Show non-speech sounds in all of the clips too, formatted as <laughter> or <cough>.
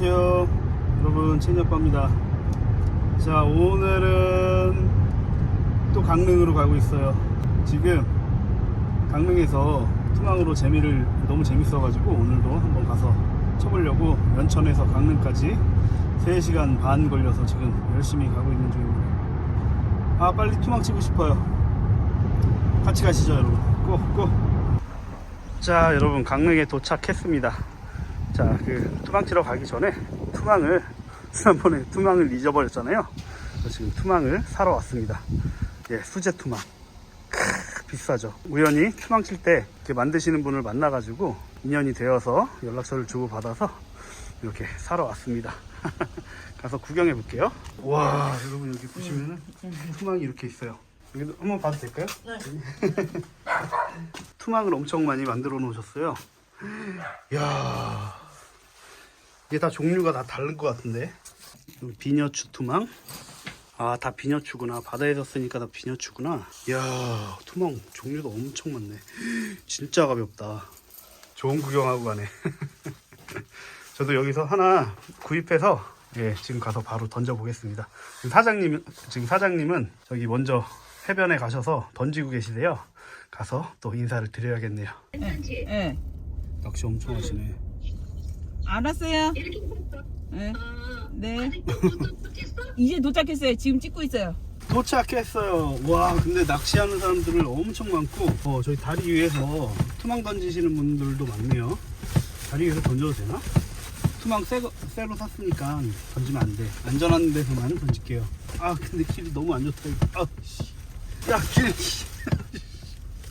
안녕하세요. 여러분 채니아빠입니다. 자 오늘은 또 강릉으로 가고 있어요. 지금 강릉에서 투망으로 재미를 너무 재밌어 가지고 오늘도 한번 가서 쳐보려고 연천에서 강릉까지 3시간 반 걸려서 지금 열심히 가고 있는 중입니다. 아 빨리 투망 치고 싶어요. 같이 가시죠 여러분. 고고. 자 여러분 강릉에 도착했습니다 자, 그 투망 치러 가기 전에 투망을 <laughs> 지난번에 투망을 잊어버렸잖아요. 지금 투망을 사러 왔습니다. 예, 수제 투망. 크, 비싸죠. 우연히 투망 칠 때 이렇게 만드시는 분을 만나가지고 인연이 되어서 연락처를 주고 받아서 이렇게 사러 왔습니다. <laughs> 가서 구경해 볼게요. 와, 여러분 여기 보시면은 투망이 이렇게 있어요. 여기도 한번 봐도 될까요? <laughs> 투망을 엄청 많이 만들어 놓으셨어요. 야 이게 다 종류가 다 다른 것 같은데. 비녀추 투망. 아 다 비녀추구나. 바다에서 쓰니까 다 비녀추구나. 이야 투망 종류도 엄청 많네. 진짜 가볍다. 좋은 구경하고 가네. <laughs> 저도 여기서 하나 구입해서 예 지금 가서 바로 던져 보겠습니다. 지금 사장님 지금 사장님은 저기 먼저 해변에 가셔서 던지고 계시대요. 가서 또 인사를 드려야겠네요. 예. 낚시 엄청 하시네 알았어요. 예. 네. 이제 도착했어요. 지금 찍고 있어요. 도착했어요. 와, 근데 낚시하는 사람들을 엄청 많고, 어, 저희 다리 위에서 투망 던지시는 분들도 많네요. 다리 위에서 던져도 되나? 투망 새, 거- 새로 샀으니까 던지면 안 돼. 안전한 데서만 던질게요. 아, 근데 길이 너무 안 좋다. 이거. 아, 씨. 야, 길. 씨.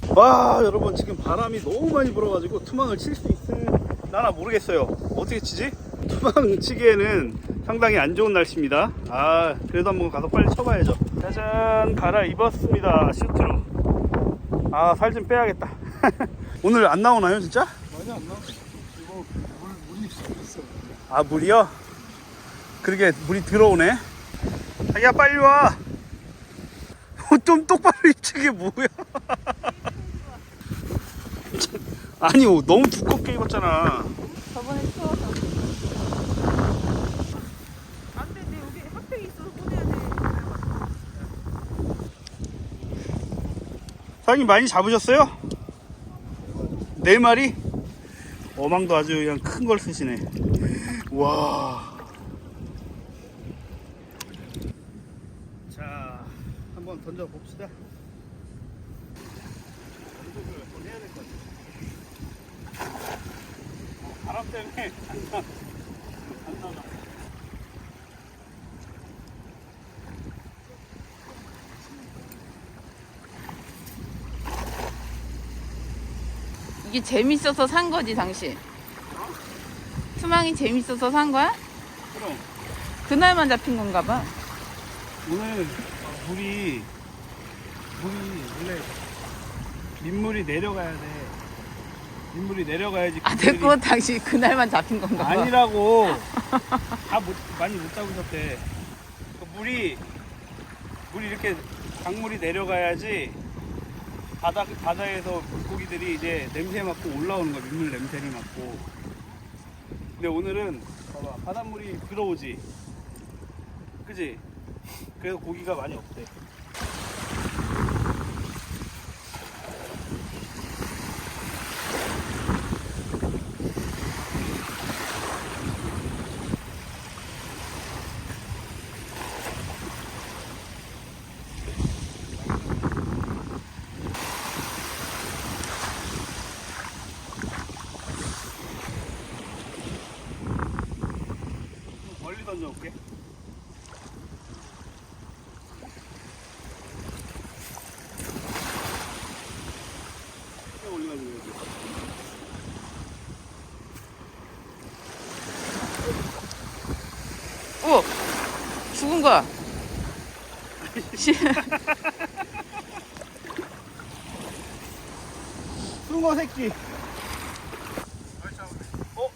와, 여러분, 지금 바람이 너무 많이 불어가지고 투망을 칠 수 있을라 나 모르겠어요. 어떻게 치지? 투망 치기에는 상당히 안 좋은 날씨입니다. 아, 그래도 한번 가서 빨리 쳐봐야죠. 짜잔, 갈아입었습니다. 슈트로. 아, 살 좀 빼야겠다. <laughs> 오늘 안 나오나요, 진짜? 많이 안 나와. 이거 물 물이 있어. 아, 물이요? 그러게, 물이 들어오네. 자기야, 빨리 와. 어, <laughs> 좀 똑바로 <laughs> 입지, 이게 뭐야. 아니, 어, 너무 두껍게 입었잖아. 저번에 추워서. 안 돼, 내 여기 핫팩 있어서 꺼내야 돼. 사장님 많이 잡으셨어요? 네 마리? 어망도 아주 그냥 큰 걸 쓰시네. 와. 자, 한번 던져 봅시다. 연습을 한번 해야 될 것 같아요. 어, 바람 때문에 안 나. 안 나가. 이게 재밌어서 산 거지, 당신. 투망이 재밌어서 산 거야? 그럼 그날만 잡힌 건가 봐. 오늘 물이 물이 원래 민물이 내려가야 돼. 민물이 내려가야지. 아, 고기들이- 됐고, 당신 그날만 잡힌 건가 봐. 아니라고 <laughs> 다 못, 많이 못 잡으셨대. 그 물이 물이 이렇게 강물이 내려가야지 바다 바다에서 물고기들이 이제 냄새 맡고 올라오는 거야 민물 냄새를 맡고. 근데 오늘은 봐봐 바닷물이 들어오지. 그지? 그래서 고기가 많이 없대. 올게. 크게 올려가지고 여기. 오! 죽은 거야. 씨. 숭어 새끼. 어?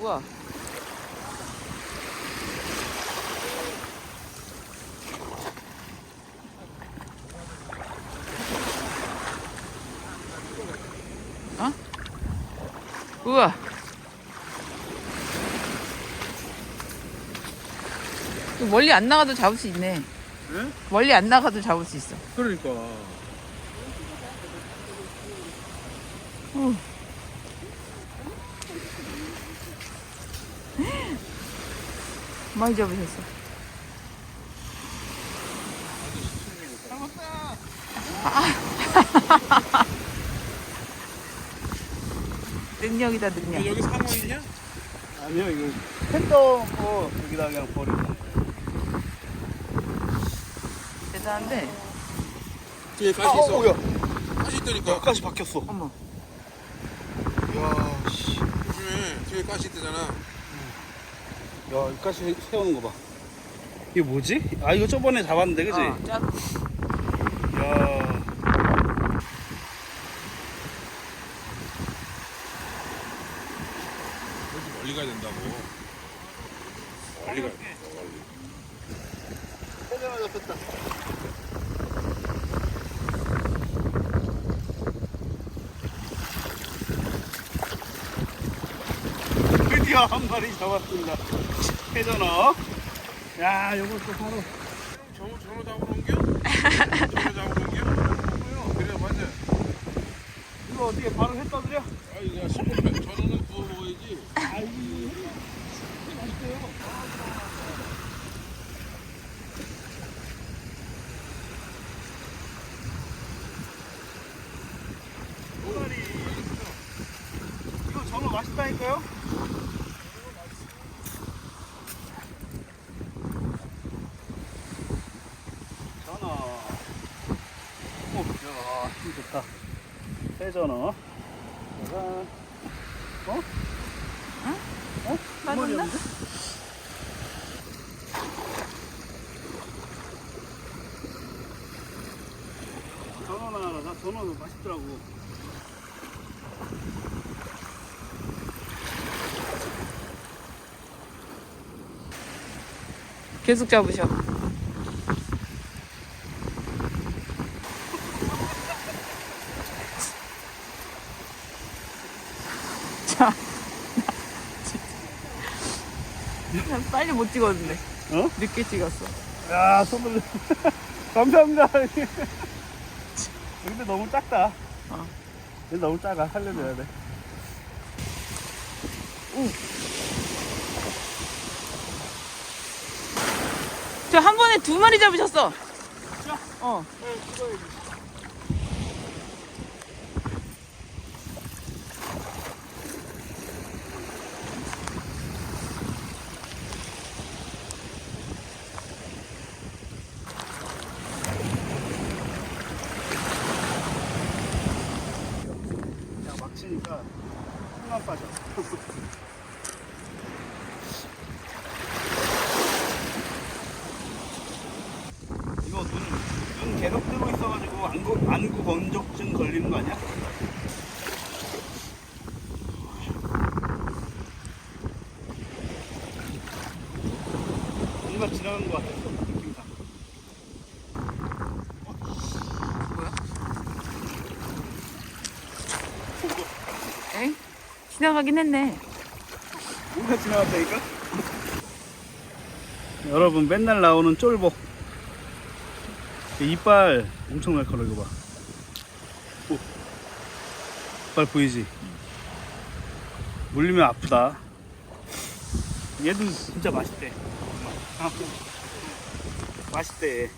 우와. 우와. 멀리 안 나가도 잡을 수 있네. 응? 멀리 안 나가도 잡을 수 있어. 그러니까. <laughs> 많이 잡으셨어. <laughs> 능력이다 능력. 여기 상어 있냐? 아니요, 이거 팬더 거 여기다 그냥 버리고. 대단한데. 뒤에 가시 아, 있어. 어, 야, 가시 있다니까. 여기까지 바뀌었어. 어머. 야, 씨. 조심해. 뒤에 가시 있대잖아. 야, 여기까지 세우는 거 봐. 이게 뭐지? 아, 이거 저번에 잡았는데, 그지? 어, 짜- 야. 여기 멀리 가야 된다고. 멀리 가야 돼. 멀리. 세자마 잡혔다. 드디어 한 마리 잡았습니다. 회전어. 야, 요것도 바로. 전어 전어 잡으러 옮겨? 전어 잡으러 옮겨? 그래 맞아. 이거 어떻게 바로 해 떠드려? 아 이거 신문 전어는 구워 먹어야지. 이거 전어 맛있다니까요? 전어. 오, 야, 힘 좋다. 회전어. 짜잔. 어? 어? 두 맞았나? 마리였는데? 전어나, 나 전어 맛있더라고. 계속 잡으셔. 자, 난 빨리 못 찍었는데 어? 늦게 찍었어. 야, 손을. <laughs> 감사합니다. 근데 너무 작다. 어. 얘 너무 작아. 살려줘야 돼. 저한 번에 두 마리 잡으셨어. 어. 그 힘만 빠져. 이거 눈, 눈 계속 뜨고 있어가지고 안구, 안구 건조증 걸리는 거 아니야? 뭔가 지나간 것 같았어, 느낌상. 뭐야? 에? 지나가긴 했네. 뭔가 지나갔다니까? 여러분 맨날 나오는 쫄복 이빨 엄청 날카로워 이거 봐 오. 이빨 보이지? 물리면 아프다 얘도 진짜 맛있대 아, 맛있대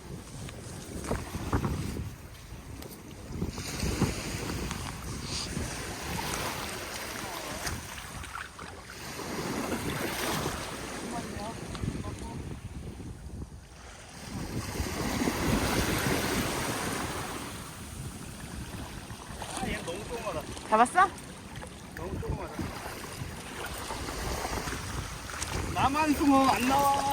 아, 얘 너무 조그마다 잡았어? 너무 조그마다. 나만 숭어 안 나와.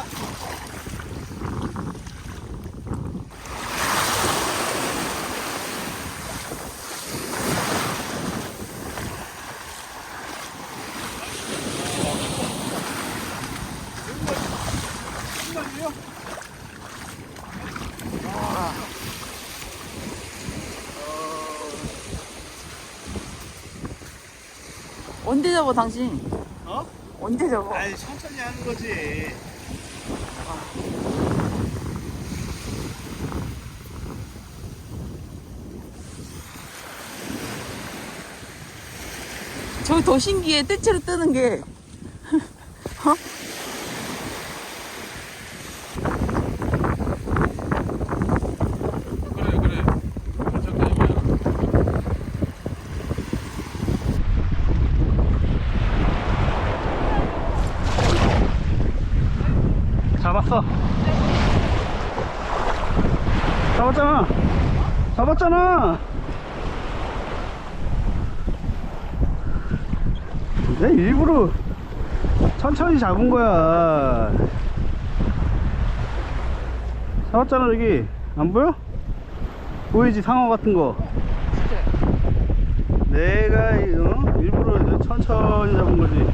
언제 잡아 당신? 어? 언제 잡아? 아니 천천히 하는 거지. 저더 신기해 뜰채로 뜨는 게 <laughs> 어? 잡았잖아. 내 일부러 천천히 잡은 거야. 잡았잖아, 저기. 안 보여? 보이지, 상어 같은 거. 내가, 이, 어? 일부러 천천히 잡은 거지.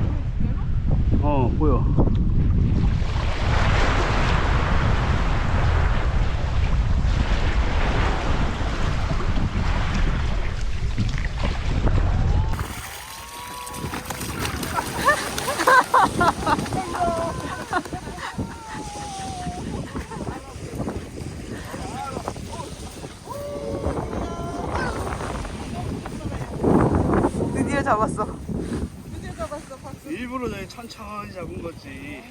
어, 보여. 드디어 잡았어 일부러 저희 천천히 잡은 거지.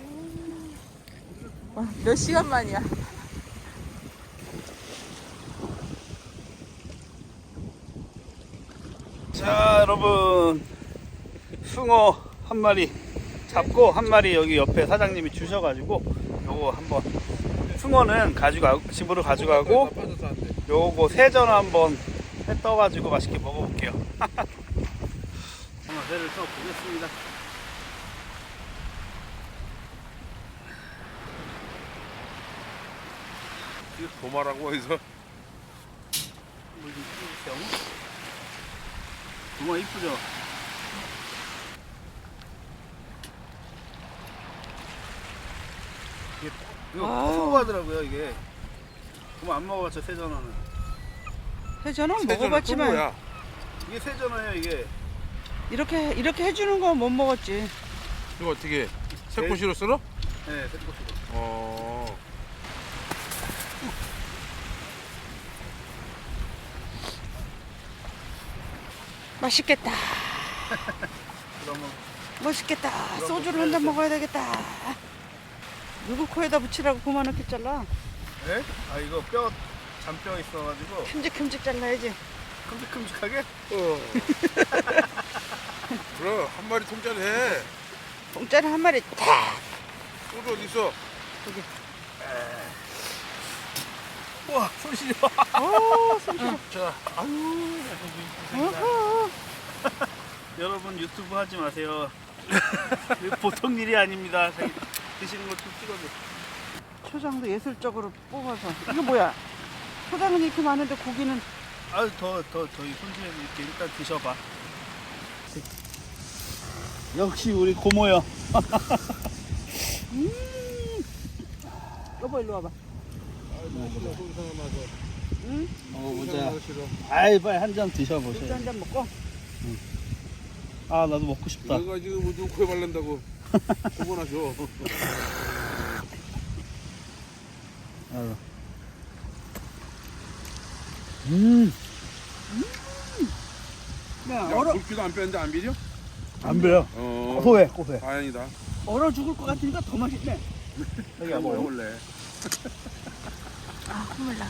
와, 몇 시간 만이야 자, 여러분. 숭어 한 마리 잡고 한 마리 여기 옆에 사장님이 주셔가지고 요거 한번 숭어는 가지고 집으로 가져가고. 요거 세전 한번 해 떠가지고 맛있게 먹어볼게요. <laughs> 한번 회를 떠 보겠습니다. 이거 도마라고 해서. 정말 이쁘죠? 이게 이거 고소하더라고요 이게. 그럼 안 먹어봤죠 세전어는. 회전은 먹어봤지만? 이게 세전어예요 이게. 이렇게 이렇게 해주는 건 못 먹었지. 이거 어떻게 새꼬시로 썰어? 네, 새꼬시로. 어 맛있겠다. 맛있겠다. 소주를 한잔 먹어야 되겠다. 누구 코에다 붙이라고 그만하게 잘라. 네? 아 이거 뼈 잔뼈 있어가지고 큼직큼직 잘라야지. 큼직큼직하게. 어. <laughs> 그럼 한 마리 통짜리 해. 공짜리 한 마리 탁. 소주 어디 있어? 우와 손실이 와. 오, 손질어. 자, 아유. 여러분 유튜브 하지 마세요. 보통 일이 아닙니다. 자기 드시는 거 좀 찍어줘. 초장도 예술적으로 뽑아서. 이거 뭐야? 초장은 이렇게 많은데 고기는 아유 더 더 저희 손질해서 이렇게 일단 드셔봐. 역시 우리 고모요. 여보 일로 와봐. 응? 먹어보자. 아이 빨리 한 잔 드셔보세요. 한잔 먹고. 아 나도 먹고 싶다. 내가 지금 우주 코에 바른다고 고번하셔. 아유. 음, 야, 야, 얼어 굵기도 안 빼는데 안 비려? 안 배요. 어. 고소해, 고소해. 다행이다. 얼어 죽을 것 같으니까 더 맛있네. <laughs> 여기. 먹을래. 아 콧물 나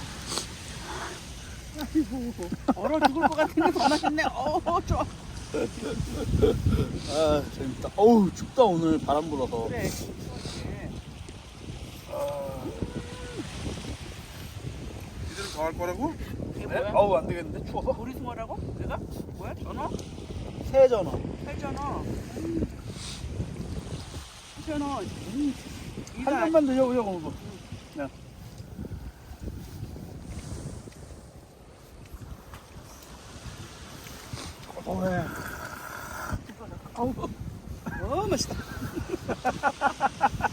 아이고, 얼어 죽을 것 같으니까 더 맛있네. 어, 좋아. 아 재밌다. 어우 춥다 오늘 바람 불어서. 그래. 이대로 더할 거라고? 이게 네? 뭐야? 어우 안 되겠는데 추워서? 우리 숭어라고? 내가? 뭐야? 전어? 세전어. 살전어. 살전어. 음. 한 이거 잔만 고모. 네. 고소해. 아우. 어, 맛있다.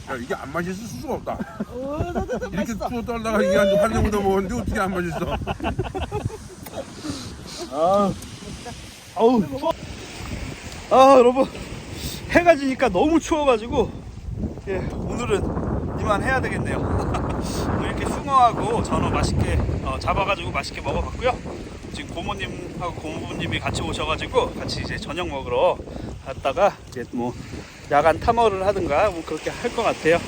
야, 이게 안 맛있을 수가 없다. 어, 나도 이렇게 맛있어. 추워 떨다가 이게 한 한 정도 먹었는데 어떻게 안 맛있어? 아, 아우, 추워. 아, 여러분, 해가 지니까 너무 추워가지고, 예, 오늘은 이만 해야 되겠네요. 오늘 <laughs> 이렇게 숭어하고 전어 맛있게 어, 잡아가지고 맛있게 먹어봤고요. 지금 고모님하고 고모님이 같이 오셔가지고 같이 이제 저녁 먹으러 갔다가 이제 뭐 야간 탐험을 하든가 뭐 그렇게 할 것 같아요.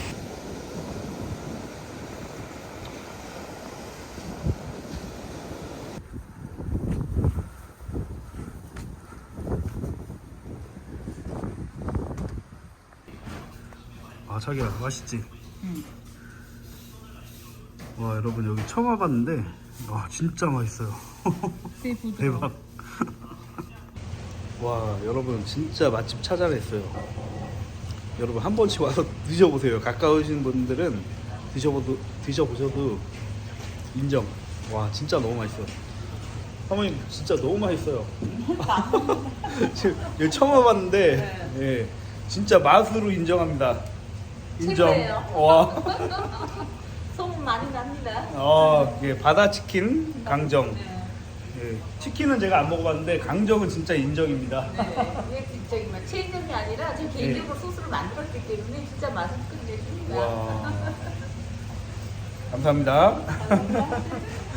아 자기야 맛있지? 와 여러분 여기 처음 와봤는데 와 진짜 맛있어요. <laughs> 대박. 와 여러분 진짜 맛집 찾아냈어요. 여러분 한 번씩 와서 드셔보세요. 가까우신 분들은 드셔보도 드셔보셔도 인정. 와 진짜 너무 맛있어요. 사모님 진짜 너무 맛있어요. <laughs> <laughs> 지금 여기 처음 와봤는데 예, 진짜 맛으로 인정합니다. 인정. 최고예요. 와. <laughs> 소문 많이 납니다. 어, 예, 바다 치킨 강정. 네. 예, 치킨은 제가 안 먹어봤는데 강정은 진짜 인정입니다. 네. 이게 저기 뭐 체인점이 아니라 저 개인적으로 소스를 만들었기 때문에 진짜 맛은 끝내줍니다. 와. <laughs> 감사합니다. <laughs>